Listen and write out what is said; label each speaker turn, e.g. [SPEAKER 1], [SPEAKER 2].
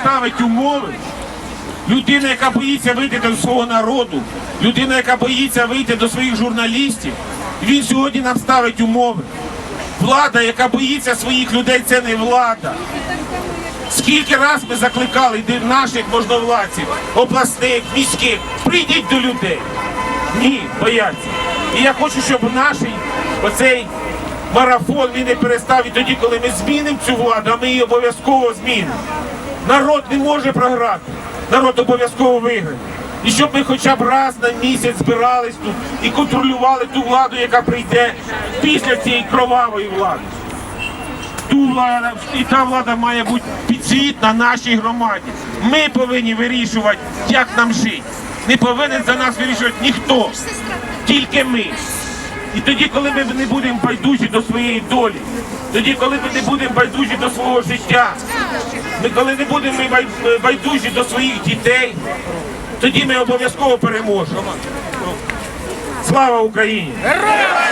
[SPEAKER 1] ставить умови, людина, яка боїться вийти до свого народу, людина, яка боїться вийти до своїх журналістів, він сьогодні нам ставить умови. Влада, яка боїться своїх людей, це не влада. Скільки раз ми закликали наших можновладців, обласних, міських, прийдіть до людей. Ні, бояться. І я хочу, щоб наш оцей марафон він не перестав і тоді, коли ми змінимо цю владу, а ми її обов'язково змінимо. Народ не може програти. Народ обов'язково виграє. І щоб ми хоча б раз на місяць збирались тут і контролювали ту владу, яка прийде після цієї кровавої влади ту влада і та влада має бути підзвітна нашій громаді. Ми повинні вирішувати, як нам жити. Не повинен за нас вирішувати ніхто, тільки ми. І тоді, коли ми не будемо байдужі до своєї долі, тоді, коли ми не будемо байдужі до свого життя, ми коли не будемо ми байдужі до своїх дітей, тоді ми обов'язково переможемо. Слава Україні!
[SPEAKER 2] Героям